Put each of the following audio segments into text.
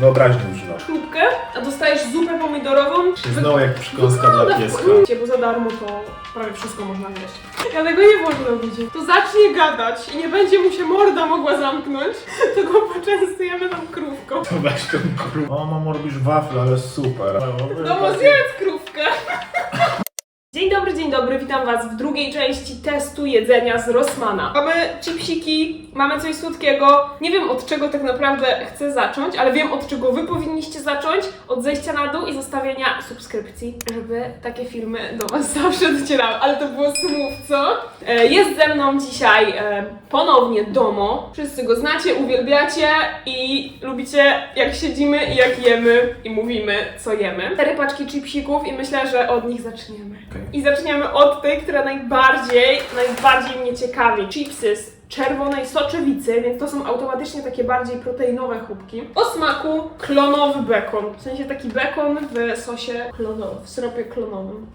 Wyobraźni używasz. chrupkę, a dostajesz zupę pomidorową. Znowu jak przekąska dla pieska. w- Bo za darmo to prawie wszystko można jeść. Ja tego nie wolno robić. To zacznie gadać i nie będzie mu się morda mogła zamknąć, go poczęstujemy tą krówką. To weź ten krów. O, mamo, robisz wafle, ale super. No bo zjedz krówkę. Dzień dobry, dzień dobry, witam Was w drugiej części testu jedzenia z Rossmana. Mamy chipsiki, mamy coś słodkiego. Nie wiem od czego tak naprawdę chcę zacząć, ale wiem od czego Wy powinniście zacząć. Od zejścia na dół i zostawienia subskrypcji, żeby takie filmy do Was zawsze docierały. Ale to było smooth, co? E, Jest ze mną dzisiaj e, ponownie Domo. Wszyscy go znacie, uwielbiacie i lubicie jak siedzimy i jak jemy i mówimy co jemy. Cztery paczki chipsików i myślę, że od nich zaczniemy. I zaczniemy od tej, która najbardziej, najbardziej mnie ciekawi. Chipsy z czerwonej soczewicy, więc to są automatycznie takie bardziej proteinowe chrupki. O smaku klonowy bekon. W sensie taki bekon w sosie klonowym, w syropie klonowym.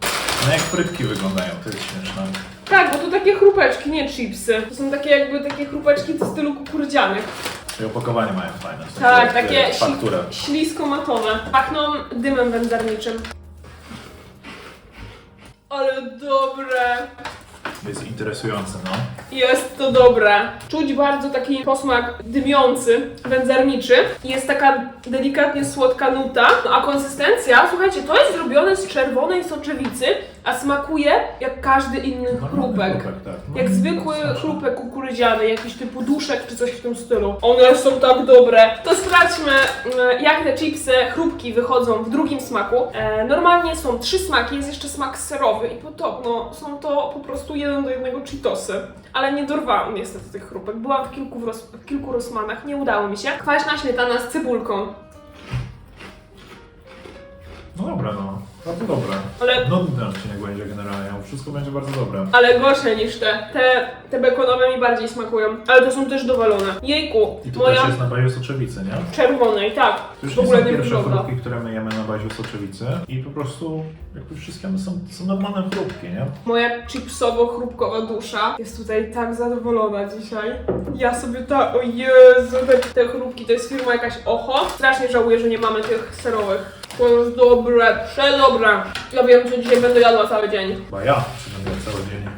No jak frytki wyglądają, to jest śmieszne. Tak, bo to takie chrupeczki, nie chipsy. To są takie jakby takie chrupeczki w stylu kukurydzianych. I opakowanie mają fajne. w sensie Tak, jak, takie e, Fakturę. ślisko-matowe. Pachną dymem wędzarniczym. Ale dobre. To jest interesujące, no. Jest to dobre. Czuć bardzo taki posmak dymiący, wędzarniczy. Jest taka delikatnie słodka nuta. No a konsystencja, słuchajcie, to jest zrobione z czerwonej soczewicy, a smakuje jak każdy inny chrupek. tak. Jak zwykły smaczne. chrupek kukurydziany, jakiś typu duszek czy coś w tym stylu. One są tak dobre. To sprawdźmy, mm, jak te chipsy, chrupki wychodzą w drugim smaku. E, normalnie są trzy smaki, jest jeszcze smak serowy i podobno są to po prostu jeden do jednego Cheetosy. Ale nie dorwałam niestety tych chrupek. Byłam w kilku, w roz, w kilku rozmanach, nie udało mi się. Kwaśna śmietana z cebulką. No dobra, no. Bardzo dobre. Ale Nudny odcinek będzie generalnie, wszystko będzie bardzo dobre. ale gorsze niż te. Te, te bekonowe mi bardziej smakują, ale to są też dowalone. Jejku, I to moja też jest na bazie soczewicy, nie? czerwonej, tak. To już w nie ogóle są nie pierwsze wygląda. chrupki, które my jemy na bazie soczewicy. I po prostu jakby wszystkie one są, są normalne chrupki, nie? Moja chipsowo-chrupkowa dusza jest tutaj tak zadowolona dzisiaj. Ja sobie tak, o Jezu, te, te chrupki to jest firma jakaś Oho. Strasznie żałuję, że nie mamy tych serowych. To jest dobre, przedobre. Ja wiem, co dzisiaj będę jadła cały dzień. Chyba ja przynajmniej cały dzień.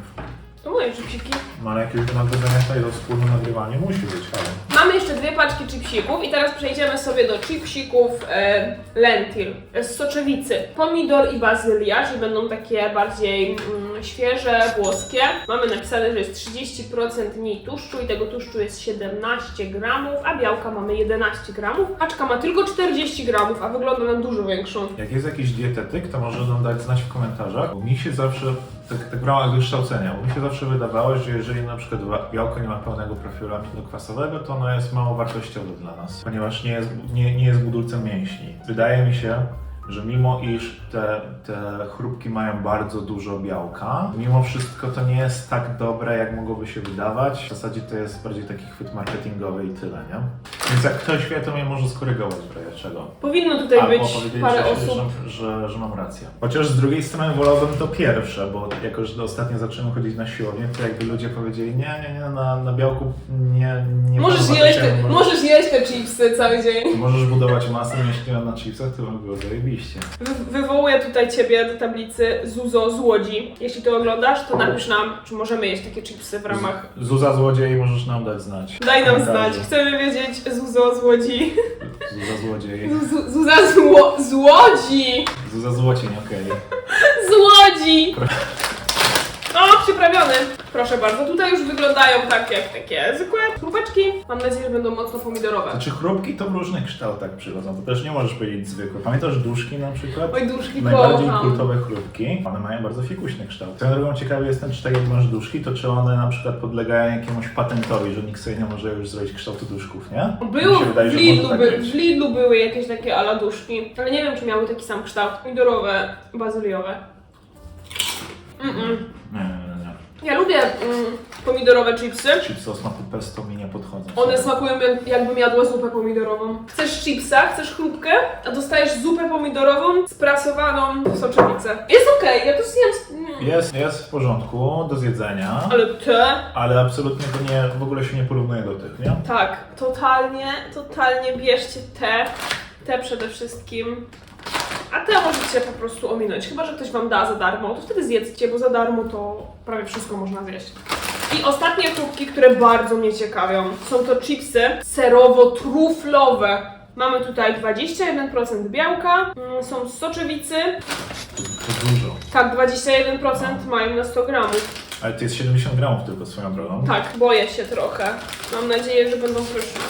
To moje chipsiki. No ale jakiegoś nagrania tutaj to wspólne nagrywanie musi być, ale... Mamy jeszcze dwie paczki chipsików i teraz przejdziemy sobie do chipsików e, lentil z soczewicy. Pomidor i bazylia, czyli będą takie bardziej mm, świeże, włoskie. Mamy napisane, że jest 30% mniej tłuszczu i tego tłuszczu jest 17 gramów, a białka mamy 11 gramów. Paczka ma tylko 40 gramów, a wygląda na dużo większą. Jak jest jakiś dietetyk, to może nam dać znać w komentarzach, bo mi się zawsze, tak, tak w ramach wykształcenia, bo mi się zawsze wydawało, że jeżeli na przykład białko nie ma pełnego profilu aminokwasowego, to ono jest mało wartościowe dla nas, ponieważ nie jest, nie, nie jest budulcem mięśni. Wydaje mi się, że mimo iż te, te chrupki mają bardzo dużo białka, mimo wszystko to nie jest tak dobre, jak mogłoby się wydawać. W zasadzie to jest bardziej taki chwyt marketingowy i tyle, nie? Więc jak ktoś wie, to mnie może skorygować w razie czego. Powinno tutaj Albo być powiedzieć, parę że, osób. Że, że, że mam rację. Chociaż z drugiej strony wolałbym to pierwsze, bo jako, że ostatnio zacząłem chodzić na siłownię, to jakby ludzie powiedzieli, nie, nie, nie, na, na białku nie, nie Możesz jeść, te, wartości, możesz jeść te chipsy cały dzień. Możesz budować masę mięśniową na chipsach, to by było zajebiście. Wy- Wywołuję tutaj Ciebie do tablicy Zuzo z Łodzi. Jeśli to oglądasz, to napisz nam, czy możemy jeść takie chipsy w ramach... Zuza złodziej, możesz nam dać znać. Daj nam znać, chcemy wiedzieć Zuzo z Łodzi. Zuza złodziej. Zu- Zuza z, Ło- z Łodzi! Zuza złocień, okej. Z Łodzi! O, przyprawiony! Proszę bardzo, tutaj już wyglądają tak jak takie zwykłe chrupeczki. Mam nadzieję, że będą mocno pomidorowe. Znaczy chrupki to w różnych kształtach przychodzą, to też nie możesz powiedzieć zwykłe. Pamiętasz duszki na przykład? Oj, duszki Najbardziej kocham. kultowe chrupki, one mają bardzo fikuśny kształt. Swoją drogą ciekawy jestem, czy tak jak masz duszki, to czy one na przykład podlegają jakiemuś patentowi, że nikt sobie nie może już zrobić kształtu duszków, nie? Było, Mi się wydaje, w, że Lidlu może by, tak w. Lidlu były jakieś takie ala duszki, ale nie wiem, czy miały taki sam kształt. Pomidorowe, bazyliowe. Nie, nie. Ja lubię mm, pomidorowe chipsy. Chipsy o smaku pesto mi nie podchodzą. One smakują jak, jakbym jadła zupę pomidorową. Chcesz chipsa, chcesz chrupkę, a dostajesz zupę pomidorową sprasowaną w soczewicę. Jest okej, ja to zjem, mm, Jest, jest w porządku do zjedzenia, Ale te, ale absolutnie to nie, w ogóle się nie porównuje do tych, nie? tak, totalnie, totalnie bierzcie te, te przede wszystkim. A te możecie po prostu ominąć, chyba że ktoś wam da za darmo, to wtedy zjedzcie, bo za darmo to prawie wszystko można zjeść. I ostatnie chrupki, które bardzo mnie ciekawią, są to chipsy serowo-truflowe. Mamy tutaj 21% białka, mm, są z soczewicy, to dużo. tak, 21% mają na 100 gramów. Ale to jest 70 gramów tylko swoją drogą. Tak, boję się trochę. Mam nadzieję, że będą pyszne.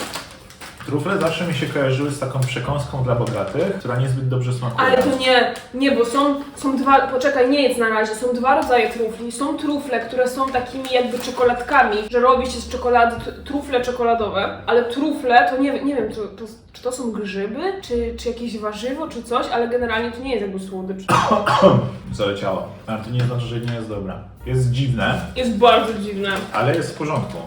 Trufle zawsze mi się kojarzyły z taką przekąską dla bogatych, która niezbyt dobrze smakuje. Ale to nie, nie, bo są, są dwa, poczekaj, nie jedz na razie, są dwa rodzaje trufli. Są trufle, które są takimi jakby czekoladkami, że robi się z czekolady, trufle czekoladowe, ale trufle to nie, nie wiem, to, to, czy to są grzyby, czy, czy jakieś warzywo, czy coś, ale generalnie to nie jest jakby słodycz. Zaleciało. Ale to nie znaczy, że nie jest dobra. Jest dziwne, Jest bardzo dziwne. ale jest w porządku.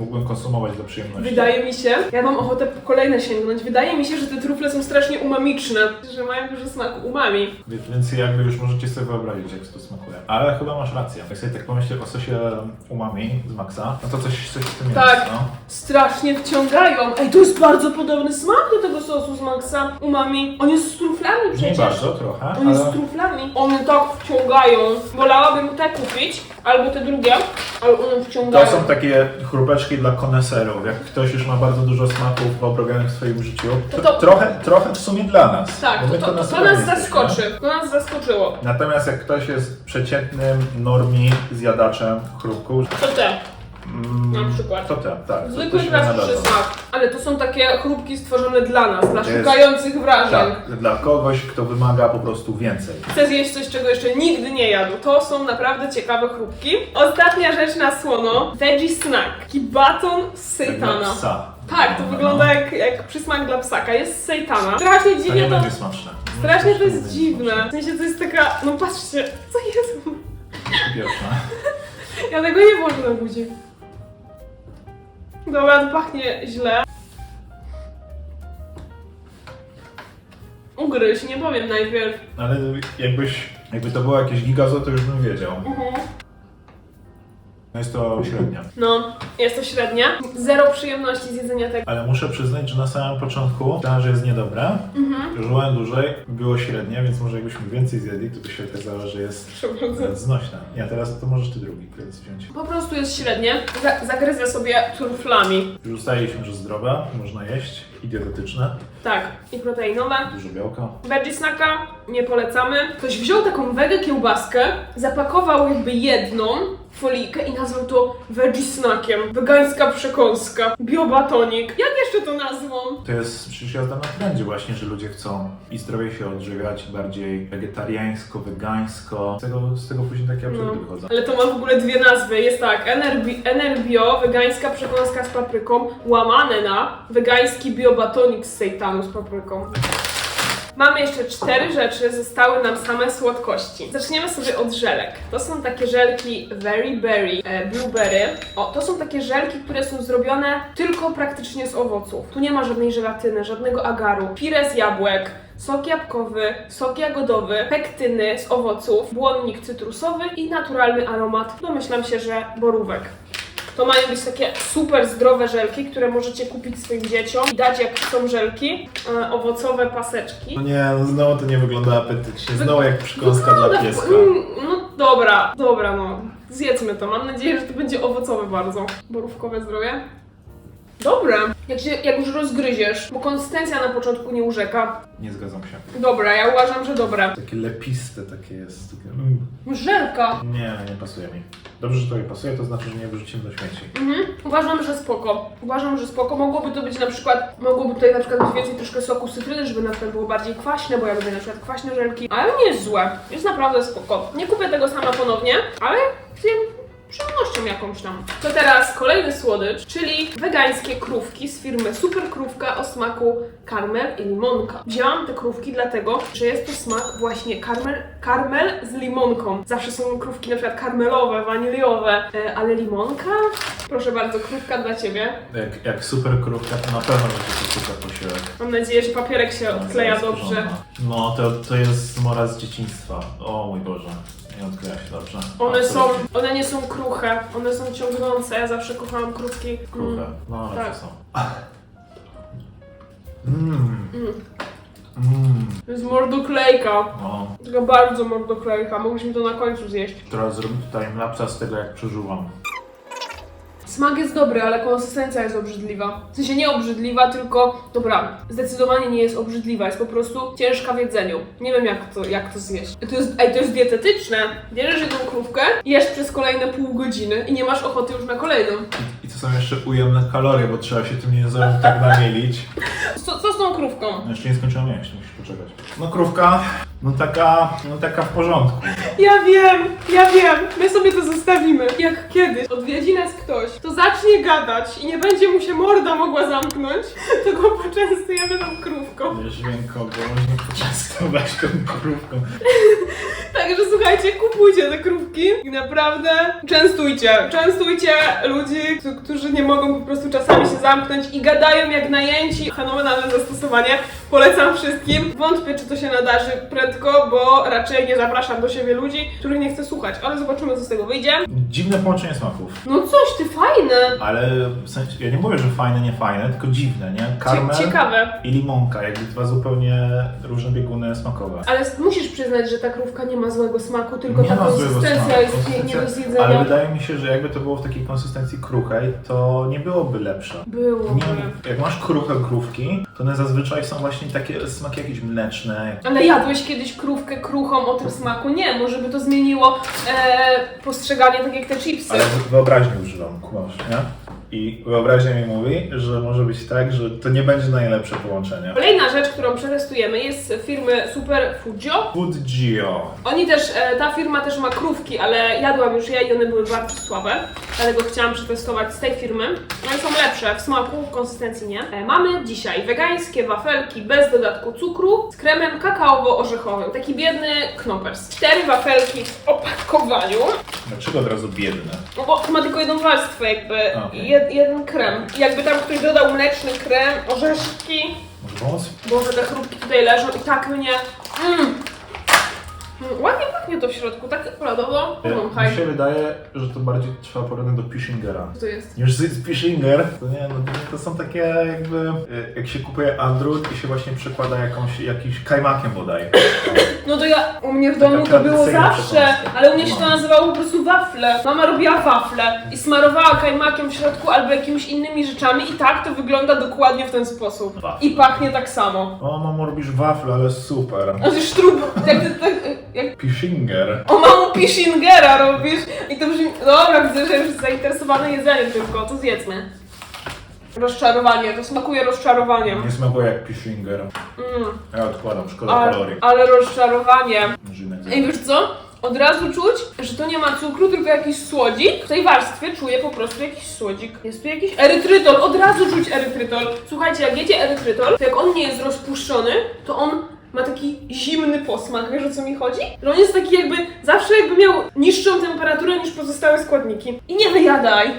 Mógłbym konsumować dla przyjemności. Wydaje mi się, ja mam ochotę po kolejne sięgnąć, wydaje mi się, że te trufle są strasznie umamiczne, że mają dużo smaku umami. Więc jakby już możecie sobie wyobrazić, jak to smakuje. Ale chyba masz rację. Jak sobie tak pomyślę o sosie umami z Maxa, no to coś, coś w tym Tak. jest, no. strasznie wciągają. Ej, to jest bardzo podobny smak do tego sosu z Maxa Umami. On jest z truflami Nie przecież. bardzo, trochę, On jest z ale truflami. One tak wciągają. Wolałabym te kupić, albo te drugie, ale one wciągają. to są takie chrupeczki dla koneserów. Jak ktoś już ma bardzo dużo smaków obrobionych w swoim życiu, to, To to- trochę, trochę w sumie dla nas. Tak, bo to, my to, to, to koneserami nas jesteśmy. zaskoczy. To nas zaskoczyło. Natomiast jak ktoś jest przeciętnym normi zjadaczem chrupków, To te, mm, na przykład. to te, tak. to- Zwykły nadadzą. smak. Ale to są takie chrupki stworzone dla nas, dla To jest- szukających wrażeń. Tak, dla kogoś, kto wymaga po prostu więcej. Chcę zjeść coś, czego jeszcze nigdy nie jadł. To są naprawdę ciekawe chrupki. Ostatnia rzecz na słono. Veggie snack. Taki baton z Tak dla psa. Tak, to No, wygląda jak, jak przysmak dla psaka. Jest z sejtana. Strasznie To nie dziwnie to... będzie smaczne. Strasznie to jest dziwne. W sensie to jest taka... No patrzcie, co jest? Pierwsze. Ja tego nie włożę na buzi. Dobra, to pachnie źle. Ugryź, nie powiem najpierw. Ale jakbyś, jakby to było jakieś gigazo, to już bym wiedział. Mhm. No jest to średnia. No, jest to średnia. Zero przyjemności z jedzenia tego. Ale muszę przyznać, że na samym początku myślałem, że jest niedobre. Mhm. Żyłem dłużej, było średnie, więc może jakbyśmy więcej zjedli, to by się okazało, że jest e, znośne. Ja teraz to możesz ty drugi kiedyś wziąć. Po prostu jest średnie. Za- zagryzę sobie truflami. Już ustaliliśmy, że zdrowe, można jeść i dietetyczne, Tak, i proteinowe. dużo białka. Veggie snacka nie polecamy. Ktoś wziął taką wege kiełbaskę, zapakował jakby jedną folijkę i nazwał to veggie snackiem. Wegańska przekąska. Biobatonik. Jak jeszcze to nazwą? To jest przecież jazda na trendzie właśnie, że ludzie chcą i zdrowiej się odżywiać, bardziej wegetariańsko, wegańsko. Z tego, z tego później takie absurdy No. wychodzą. Ale to ma w ogóle dwie nazwy. Jest tak, Enerbi- Enerbio, wegańska przekąska z papryką, łamane na wegański biobatonik z sejtanu z papryką. Mamy jeszcze cztery rzeczy, zostały nam same słodkości. Zaczniemy sobie od żelek. To są takie żelki Very Berry, e, Blueberry. O, to są takie żelki, które są zrobione tylko praktycznie z owoców. Tu nie ma żadnej żelatyny, żadnego agaru. Pire z jabłek, sok jabłkowy, sok jagodowy, pektyny z owoców, błonnik cytrusowy i naturalny aromat. Domyślam się, że borówek. To mają być takie super zdrowe żelki, które możecie kupić swoim dzieciom i dać jak są żelki, e, owocowe paseczki. No nie, no znowu to nie wygląda apetycznie. Znowu jak przekąska dla Wygląda- pieska. Mm, No dobra, dobra no. Zjedzmy to. Mam nadzieję, że to będzie owocowe bardzo. Borówkowe zdrowie. Dobre. Jak, się, jak już rozgryziesz, bo konsystencja na początku nie urzeka. Nie zgadzam się. Dobra, ja uważam, że dobre. Takie lepiste takie jest. Takie, mm. Żelka. Nie, nie pasuje mi. Dobrze, że to nie pasuje, to znaczy, że nie wyrzucimy do śmieci. Mhm. Uważam, że spoko. Uważam, że spoko. Mogłoby to być na przykład, mogłoby tutaj na przykład być więcej troszkę soku z cytryny, żeby na przykład było bardziej kwaśne, bo ja lubię na przykład kwaśne żelki. Ale nie jest złe. Jest naprawdę spoko. Nie kupię tego sama ponownie, ale zjem przyjemnością jakąś tam. To teraz kolejny słodycz, czyli wegańskie krówki z firmy Super Krówka o smaku karmel i limonka. Wzięłam te krówki dlatego, że jest to smak właśnie karmel, karmel z limonką. Zawsze są krówki na przykład karmelowe, waniliowe, e, ale limonka? Proszę bardzo, krówka dla Ciebie. Jak, jak super krówka, to na pewno będzie to super posiłek. Mam nadzieję, że papierek się odkleja Jest dobrze. porządna. No, to, to jest mora z dzieciństwa. O mój Boże, nie odkryła się dobrze. One są, one nie są kruche, one są ciągnące, ja zawsze kochałam krówki. Kruche, no ale tak. są. Mmm, Mm. mmm, To jest mordoklejka. no. Bardzo mordoklejka, mogliśmy to na końcu zjeść. Teraz zrobię tutaj lapsa z tego, jak przeżuwam. Smak jest dobry, ale konsystencja jest obrzydliwa. W sensie nie obrzydliwa, tylko dobra, zdecydowanie nie jest obrzydliwa, jest po prostu ciężka w jedzeniu. Nie wiem jak to, jak to zjeść. To jest, ej, to jest dietetyczne. Bierzesz jedną krówkę, jesz przez kolejne pół godziny i nie masz ochoty już na kolejną. I to są jeszcze ujemne kalorie, bo trzeba się tym językiem tak namielić. Co, co z tą krówką? No Jeszcze nie skończyłem jeść, musisz poczekać. No krówka, no taka, no taka w porządku. Ja wiem, ja wiem, my sobie to zostawimy. Jak kiedyś odwiedzi nas ktoś, to zacznie gadać i nie będzie mu się morda mogła zamknąć, to go poczęstujemy tą krówką. Wiesz, wiem kogo można poczęstować tą krówką. Także słuchajcie, kupujcie te krówki i naprawdę częstujcie. Częstujcie ludzi, któ- którzy nie mogą po prostu czasami się zamknąć i gadają jak najęci. Fenomenalne zastosowanie. Polecam wszystkim. Wątpię, czy to się nadarzy prędko, bo raczej nie zapraszam do siebie ludzi, których nie chcę słuchać. Ale zobaczymy, co z tego wyjdzie. Dziwne połączenie smaków. No coś, ty fajne. Ale w sensie, ja nie mówię, że fajne, nie fajne, tylko dziwne, nie? Karmel Cie- ciekawe. i limonka, jakby dwa zupełnie różne bieguny smakowe. Ale musisz przyznać, że ta krówka nie ma złego smaku, tylko ta konsystencja jest nie, nie do konsystencja- zjedzenia. Ale wydaje mi się, że jakby to było w takiej konsystencji kruchej, to nie byłoby lepsze. Było. Nie, jak masz kruche krówki, to one zazwyczaj są właśnie takie smaki jakieś mleczne. Ale jadłeś kiedyś krówkę kruchą o tym smaku? Nie, może by to zmieniło e, postrzeganie tak jak te chipsy. Ale wyobraźni używam, kumasz, nie? I wyobraźnia mi mówi, że może być tak, że to nie będzie najlepsze połączenie. Kolejna rzecz, którą przetestujemy jest z firmy Super Fudzio. Food Geo. Oni też, e, ta firma też ma krówki, ale jadłam już ja i one były bardzo słabe, dlatego chciałam przetestować z tej firmy. One są lepsze w smaku, w konsystencji nie. E, mamy dzisiaj wegańskie wafelki bez dodatku cukru z kremem kakaowo-orzechowym. Taki biedny knoppers. Cztery wafelki w opakowaniu. Dlaczego od razu biedne? No bo ma tylko jedną warstwę, jakby Okej. Jed, jeden krem. Jakby tam ktoś dodał mleczny krem, orzeszki. Może pomóc? Boże, te chrupki tutaj leżą i tak mnie... Mm. Mm, Ładnie pachnie to w środku, tak. Pomąchaj. Mi się wydaje, że to bardziej trwa porównanie do Pishingera. Co to jest? Już z Pishinger, to nie, no to, są takie jakby, y, jak się kupuje Android i się właśnie przekłada jakąś, jakimś kajmakiem bodaj. No to ja, u mnie w domu to było tradycyjna zawsze, przekąska. ale u mnie się to No. nazywało po prostu wafle. Mama robiła wafle i smarowała kajmakiem w środku albo jakimiś innymi rzeczami i tak to wygląda dokładnie w ten sposób. Wafle. I pachnie tak samo. O, mamo, robisz wafle, ale super. A ty sztrub, jak, ty- tak, jak Pishinger. O mamu Pishingera robisz i to brzmi... Dobra, widzę, że już zainteresowany jedzeniem tylko, to zjedzmy. Rozczarowanie, to smakuje rozczarowaniem. Nie smakuje jak Pishinger. Mm, Ja odkładam, szkoda kalorii. ale rozczarowanie. I wiesz co? Od razu czuć, że to nie ma cukru, tylko jakiś słodzik. W tej warstwie czuję po prostu jakiś słodzik. Jest tu jakiś erytrytol, od razu czuć erytrytol. Słuchajcie, jak jecie erytrytol, to jak on nie jest rozpuszczony, to on ma taki zimny posmak, wiesz o co mi chodzi? Że on jest taki jakby, zawsze jakby miał niższą temperaturę niż pozostałe składniki. I nie wyjadaj!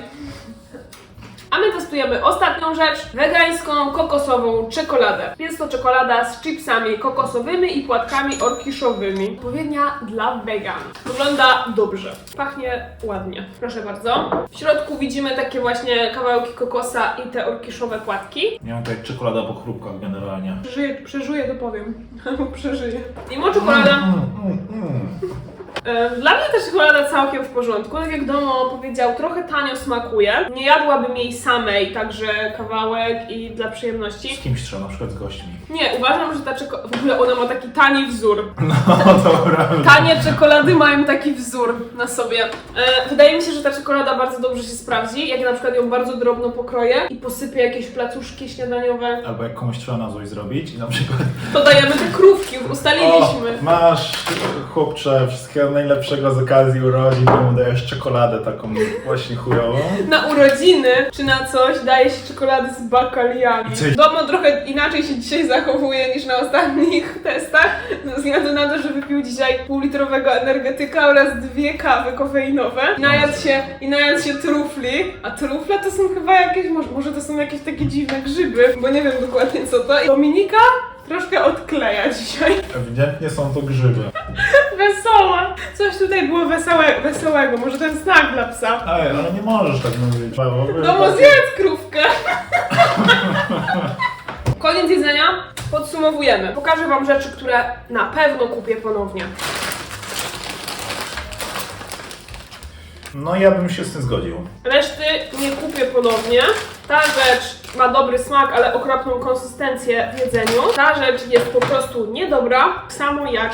Testujemy ostatnią rzecz, wegańską, kokosową czekoladę. Jest to czekolada z chipsami kokosowymi i płatkami orkiszowymi. Odpowiednia dla wegan. Wygląda dobrze. Pachnie ładnie. Proszę bardzo. W środku widzimy takie właśnie kawałki kokosa i te orkiszowe płatki. Mam tutaj czekolada po chrupkach generalnie. Przeżyję, przeżyję to powiem. Albo przeżyję. Mimo czekolada... Mm, mm, mm. E, Dla mnie ta czekolada całkiem w porządku. Tak jak Domo powiedział, trochę tanio smakuje. Nie jadłabym jej samej, także kawałek i dla przyjemności. Z kimś trzeba, na przykład z gośćmi. Nie, uważam, że ta czekolada. W ogóle ona ma taki tani wzór. No dobra. Tanie czekolady mają taki wzór na sobie. E, wydaje mi się, że ta czekolada bardzo dobrze się sprawdzi. Jak na przykład ją bardzo drobno pokroję i posypię jakieś placuszki śniadaniowe, Albo jak komuś trzeba na złość zrobić i na przykład to dajemy te krówki. Ustaliliśmy. O, masz, chłopcze, wszystkiego najlepszego z okazji urodzin, temu dajesz czekoladę taką właśnie chujową. Na urodziny czy na coś daje się czekolady z bakaliami. Coś- Domo trochę inaczej się dzisiaj zachowuje niż na ostatnich testach, ze względu na to, że wypił dzisiaj półlitrowego energetyka oraz dwie kawy kofeinowe. I najadł się, i najadł się trufli, a trufle to są chyba jakieś, może, może to są jakieś takie dziwne grzyby, bo nie wiem dokładnie co to. I Dominika troszkę odkleja dzisiaj. Ewidentnie są to grzyby. Wesoła! Coś tutaj było wesołe, wesołego, może ten znak dla psa. Ej, ale nie możesz tak mówić. No bo zjedz krówkę! Koniec jedzenia, podsumowujemy. Pokażę wam rzeczy, które na pewno kupię ponownie. No ja bym się z tym zgodził. Reszty nie kupię ponownie. Ta rzecz ma dobry smak, ale okropną konsystencję w jedzeniu. Ta rzecz jest po prostu niedobra, samo jak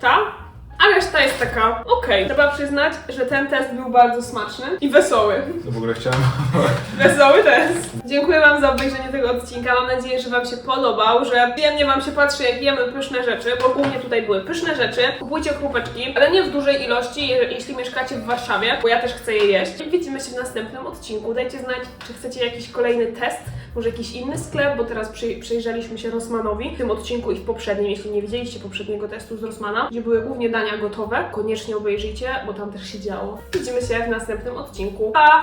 ta. A reszta jest taka okej. Trzeba przyznać, że ten test był bardzo smaczny i wesoły. W ogóle chciałem... Wesoły test. Dziękuję Wam za obejrzenie tego odcinka. Mam nadzieję, że Wam się podobał, że przyjemnie Wam się patrzy, jak jemy pyszne rzeczy, bo ogólnie tutaj były pyszne rzeczy. Kupujcie chrupeczki, ale nie w dużej ilości, je- jeśli mieszkacie w Warszawie, bo ja też chcę je jeść. I widzimy się w następnym odcinku. Dajcie znać, czy chcecie jakiś kolejny test, może jakiś inny sklep, bo teraz przy, przyjrzeliśmy się Rossmanowi w tym odcinku i w poprzednim, jeśli nie widzieliście poprzedniego testu z Rossmana, gdzie były głównie dania gotowe. Koniecznie obejrzyjcie, bo tam też się działo. Widzimy się w następnym odcinku. Pa!